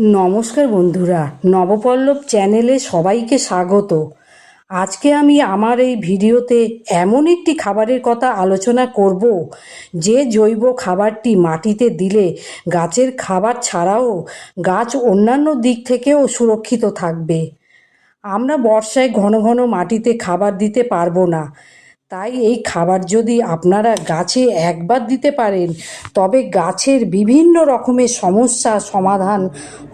নমস্কার বন্ধুরা, নবপল্লব চ্যানেলে সবাইকে স্বাগত। আজকে আমি আমার এই ভিডিওতে এমন একটি খাবারের কথা আলোচনা করব, যে জৈব খাবারটি মাটিতে দিলে গাছের খাবার ছাড়াও গাছ অন্যান্য দিক থেকেও সুরক্ষিত থাকবে। আমরা বর্ষায় ঘন ঘন মাটিতে খাবার দিতে পারব না। তাই এই খাবার যদি আপনারা গাছে একবার দিতে পারেন, তবে গাছের বিভিন্ন রকমের সমস্যা সমাধান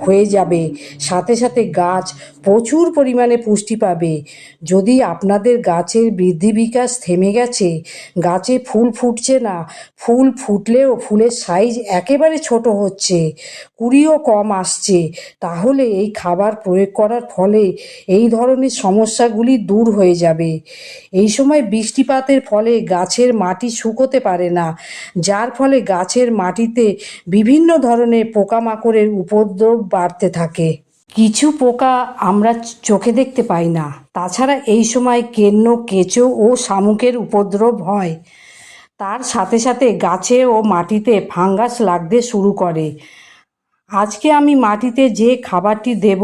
হয়ে যাবে। সাথে সাথে গাছ প্রচুর পরিমাণে পুষ্টি পাবে। যদি আপনাদের গাছের বৃদ্ধি বিকাশ থেমে গেছে, গাছে ফুল ফুটছে না, ফুল ফুটলেও ফুলের সাইজ একেবারে ছোট হচ্ছে, কুড়িও কম আসছে, তাহলে এই খাবার প্রয়োগ করার ফলে এই ধরনের সমস্যাগুলি দূর হয়ে যাবে। এই সময় বৃষ্টিপাতের ফলে গাছের মাটি শুকোতে পারে না, যার ফলে গাছের মাটিতে বিভিন্ন ধরনের পোকামাকড়ের উপদ্রব বাড়তে থাকে। কিছু পোকা আমরা চোখে দেখতে পাই না। তাছাড়া এই সময় কেন্ন, কেঁচো ও শামুকের উপদ্রব হয়। তার সাথে সাথে গাছে ও মাটিতে ফাঙ্গাস লাগতে শুরু করে। আজকে আমি মাটিতে যে খাবারটি দেব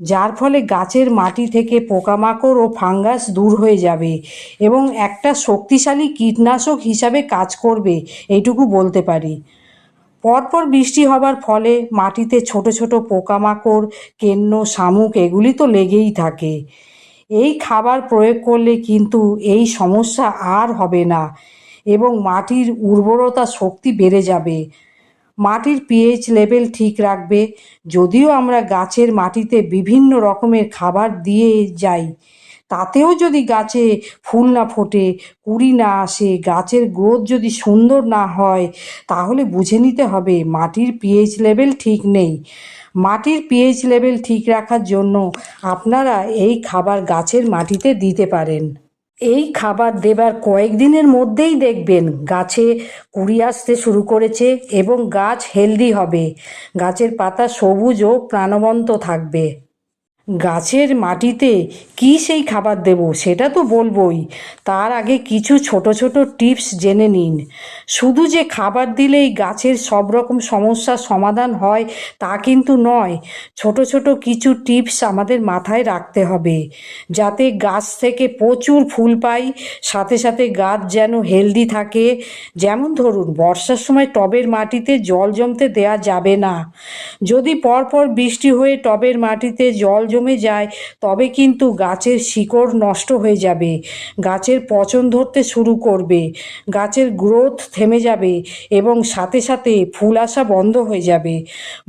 যার ফলে গাছের মাটি থেকে পোকামাকড় ও ফাঙ্গাস দূর হয়ে যাবে এবং একটা শক্তিশালী কীটনাশক হিসাবে কাজ করবে, এইটুকু বলতে পারি। পরপর বৃষ্টি হবার ফলে মাটিতে ছোট ছোট পোকামাকড়, কেন্ন, শামুক এগুলি তো লেগেই থাকে। এই খাবার প্রয়োগ করলে কিন্তু এই সমস্যা আর হবে না এবং মাটির উর্বরতা শক্তি বেড়ে যাবে। মাটির পিএইচ লেভেল ঠিক রাখবে। যদিও আমরা গাছের মাটিতে বিভিন্ন রকমের খাবার দিয়ে যাই, তাতেও যদি গাছে ফুল না ফোটে, কুড়ি না আসে, গাছের গ্রোথ যদি সুন্দর না হয়, তাহলে বুঝে নিতে হবে মাটির পিএইচ লেভেল ঠিক নেই। মাটির পিএইচ লেভেল ঠিক রাখার জন্য আপনারা এই খাবার গাছের মাটিতে দিতে পারেন। এই খাবার দেবার কয়েকদিনের মধ্যেই দেখবেন গাছে কুড়ি আসতে শুরু করেছে এবং গাছ হেলদি হবে। গাছের পাতা সবুজ ও প্রাণবন্ত থাকবে। গাছের মাটিতে কি সেই খাবার দেব সেটা তো বলবই। তার আগে কিছু ছোট ছোট টিপস জেনে নিন। শুধু যে খাবার দিলেই গাছের সব রকম সমস্যার সমাধান হয় তা কিন্তু নয়, ছোট ছোট কিছু টিপস আমাদের মাথায় রাখতে হবে। যাতে গাছ থেকে প্রচুর ফুল পাই, সাথে সাথে গাছ যেন হেলদি থাকে। যেমন ধরুন, বর্ষার সময় টবের মাটিতে জল জমতে দেয়া যাবে না। যদি পরপর বৃষ্টি হয়ে টবের মাটিতে জল জমে যায়, তবে কিন্তু গাছের শিকড় নষ্ট হয়ে যাবে। গাছের পচন ধরতে শুরু করবে। গাছের গ্রোথ থেমে যাবে এবং সাথে সাথে ফুল আসা বন্ধ হয়ে যাবে।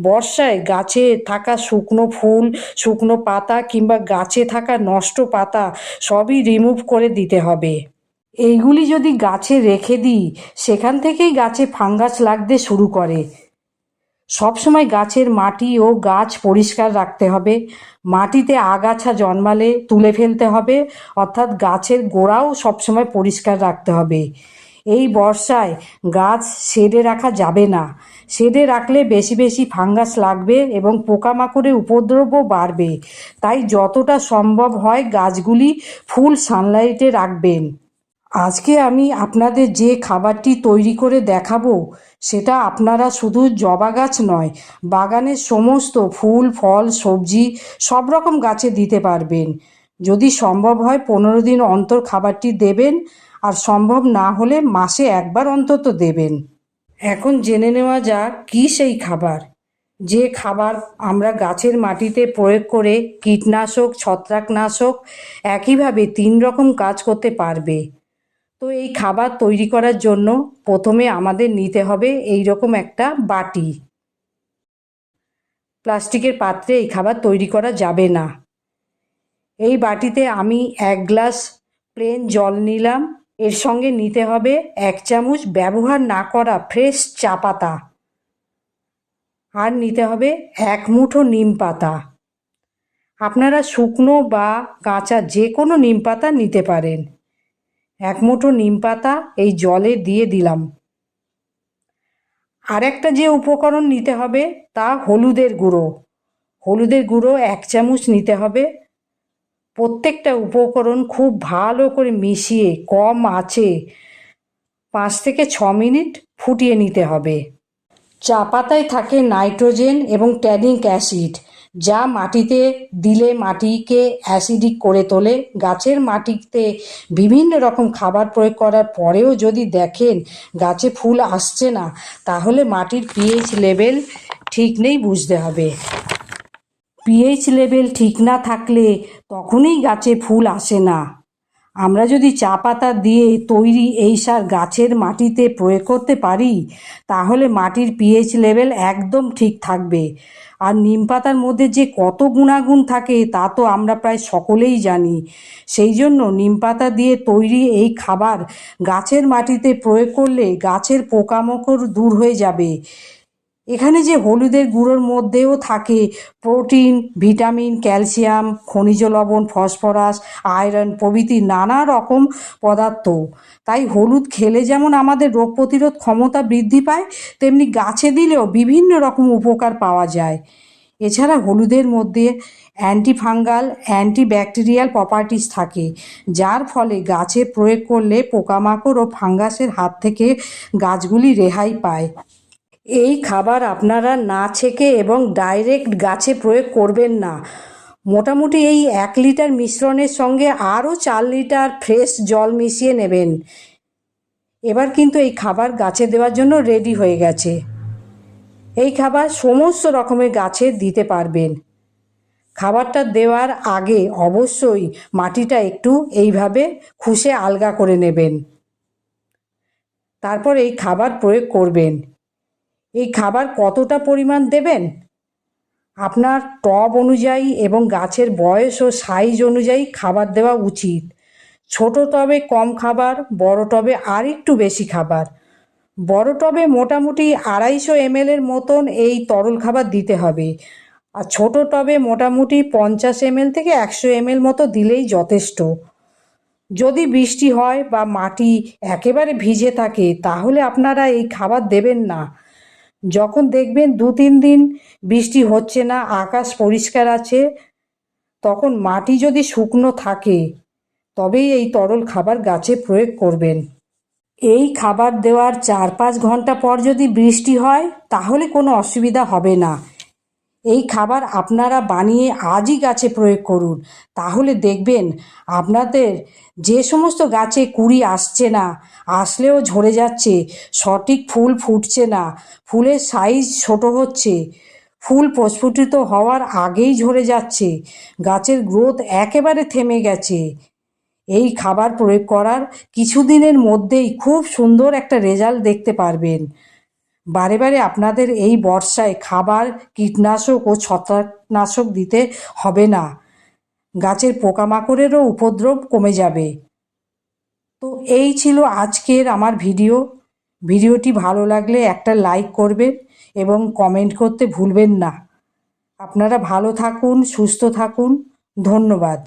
বর্ষায় গাছে থাকা শুকনো ফুল, শুকনো পাতা কিংবা গাছে থাকা নষ্ট পাতা সবই রিমুভ করে দিতে হবে। এইগুলি যদি গাছে রেখে দিই, সেখান থেকেই গাছে ফাঙ্গাস লাগতে শুরু করে। সবসময় গাছের মাটি ও গাছ পরিষ্কার রাখতে হবে। মাটিতে আগাছা জন্মালে তুলে ফেলতে হবে, অর্থাৎ গাছের গোড়াও সবসময় পরিষ্কার রাখতে হবে। এই বর্ষায় গাছ শেডে রাখা যাবে না। শেডে রাখলে বেশি বেশি ফাঙ্গাস লাগবে এবং পোকামাকড়ের উপদ্রবও বাড়বে। তাই যতটা সম্ভব হয় গাছগুলি ফুল সানলাইটে রাখবেন। আজকে আমি আপনাদের যে খাবারটি তৈরি করে দেখাবো, সেটা আপনারা শুধু জবা গাছ নয়, বাগানের সমস্ত ফুল, ফল, সবজি, সব রকম গাছে দিতে পারবেন। যদি সম্ভব হয় পনেরো দিন অন্তর খাবারটি দেবেন, আর সম্ভব না হলে মাসে একবার অন্তত দেবেন। এখন জেনে নেওয়া যাক কী সেই খাবার। যে খাবার আমরা গাছের মাটিতে প্রয়োগ করে কীটনাশক, ছত্রাকনাশক, একইভাবে তিন রকম কাজ করতে পারবে। তো এই খাবার তৈরি করার জন্য প্রথমে আমাদের নিতে হবে এই রকম একটা বাটি। প্লাস্টিকের পাত্রে এই খাবার তৈরি করা যাবে না। এই বাটিতে আমি এক গ্লাস প্লেন জল নিলাম। এর সঙ্গে নিতে হবে এক চামচ ব্যবহার না করা ফ্রেশ চা পাতা। আর নিতে হবে এক মুঠো নিম পাতা। আপনারা শুকনো বা কাঁচা যে কোনো নিম পাতা নিতে পারেন। এক মুঠো নিম পাতা এই জলে দিয়ে দিলাম। আর একটা যে উপকরণ নিতে হবে তা হলুদের গুঁড়ো। হলুদের গুঁড়ো এক চামচ নিতে হবে। প্রত্যেকটা উপকরণ খুব ভালো করে মিশিয়ে কম আঁচে পাঁচ থেকে ছ মিনিট ফুটিয়ে নিতে হবে। চা পাতায় থাকে নাইট্রোজেন এবং ট্যানিক অ্যাসিড। যা মাটিতে দিলে মাটিকে অ্যাসিডিক করে তোলে। গাছের মাটিতে বিভিন্ন রকম খাবার প্রয়োগ করার পরেও যদি দেখেন গাছে ফুল আসছে না, তাহলে মাটির পিএইচ লেভেল ঠিক নেই বুঝতে হবে। পিএইচ লেভেল ঠিক না থাকলে তখনই গাছে ফুল আসে না। আমরা যদি চা পাতা দিয়ে তৈরি এই সার গাছের মাটিতে প্রয়োগ করতে পারি, তাহলে মাটির পিএইচ লেভেল একদম ঠিক থাকবে। আর নিম পাতার মধ্যে যে কত গুণাগুণ থাকে তা তো আমরা প্রায় সকলেই জানি। সেই জন্য নিম পাতা দিয়ে তৈরি এই খাবার গাছের মাটিতে প্রয়োগ করলে গাছের পোকামাকড় দূর হয়ে যাবে। এখানে যে হলুদের গুঁড়োর মধ্যেও থাকে প্রোটিন, ভিটামিন, ক্যালসিয়াম, খনিজ লবণ, ফসফরাস, আয়রন প্রভৃতি নানা রকম পদার্থ। তাই হলুদ খেলে যেমন আমাদের রোগ প্রতিরোধ ক্ষমতা বৃদ্ধি পায়, তেমনি গাছে দিলেও বিভিন্ন রকম উপকার পাওয়া যায়। এছাড়া হলুদের মধ্যে অ্যান্টিফাঙ্গাল, অ্যান্টিব্যাকটেরিয়াল প্রপার্টিস থাকে, যার ফলে গাছে প্রয়োগ করলে পোকামাকড় ও ফাঙ্গাসের হাত থেকে গাছগুলি রেহাই পায়। এই খাবার আপনারা না ছেঁকে এবং ডাইরেক্ট গাছে প্রয়োগ করবেন না। মোটামুটি এই এক লিটার মিশ্রণের সঙ্গে আরও চার লিটার ফ্রেশ জল মিশিয়ে নেবেন। এবার কিন্তু এই খাবার গাছে দেওয়ার জন্য রেডি হয়ে গেছে। এই খাবার সমস্ত রকমের গাছে দিতে পারবেন। খাবারটা দেওয়ার আগে অবশ্যই মাটিটা একটু এইভাবে খুশে আলগা করে নেবেন। তারপর এই খাবার প্রয়োগ করবেন। এই খাবার কতটা পরিমাণ দেবেন? আপনার টব অনুযায়ী এবং গাছের বয়স ও সাইজ অনুযায়ী খাবার দেওয়া উচিত। ছোট টবে কম খাবার, বড় টবে আর একটু বেশি খাবার। বড় টবে মোটামুটি আড়াইশো এমএলের মতন এই তরল খাবার দিতে হবে। আর ছোট টবে মোটামুটি পঞ্চাশ এমএল থেকে একশো এমএল মতো দিলেই যথেষ্ট। যদি বৃষ্টি হয় বা মাটি একেবারে ভিজে থাকে, তাহলে আপনারা এই খাবার দেবেন না। যখন দেখবেন দু তিন দিন বৃষ্টি হচ্ছে না, আকাশ পরিষ্কার আছে, তখন মাটি যদি শুকনো থাকে, তবেই এই তরল খাবার গাছে প্রয়োগ করবেন। এই খাবার দেওয়ার চার পাঁচ ঘণ্টা পর যদি বৃষ্টি হয়, তাহলে কোনো অসুবিধা হবে না। এই খাবার আপনারা বানিয়ে আজই গাছে প্রয়োগ করুন। তাহলে দেখবেন আপনাদের যে সমস্ত গাছে কুড়ি আসছে না, আসলেও ঝরে যাচ্ছে, সঠিক ফুল ফুটছে না, ফুলের সাইজ ছোট হচ্ছে, ফুল প্রস্ফুটিত হওয়ার আগেই ঝরে যাচ্ছে, গাছের গ্রোথ একেবারে থেমে গেছে। এই খাবার প্রয়োগ করার কিছুদিনের মধ্যেই খুব সুন্দর একটা রেজাল্ট দেখতে পারবেন। বারে বারে আপনাদের এই বর্ষায় খাবার, কীটনাশক ও ছত্রাকনাশক দিতে হবে না। গাছের পোকামাকড়েরও উপদ্রব কমে যাবে। তো এই ছিল আজকের আমার ভিডিও। ভিডিওটি ভালো লাগলে একটা লাইক করবেন এবং কমেন্ট করতে ভুলবেন না। আপনারা ভালো থাকুন, সুস্থ থাকুন। ধন্যবাদ।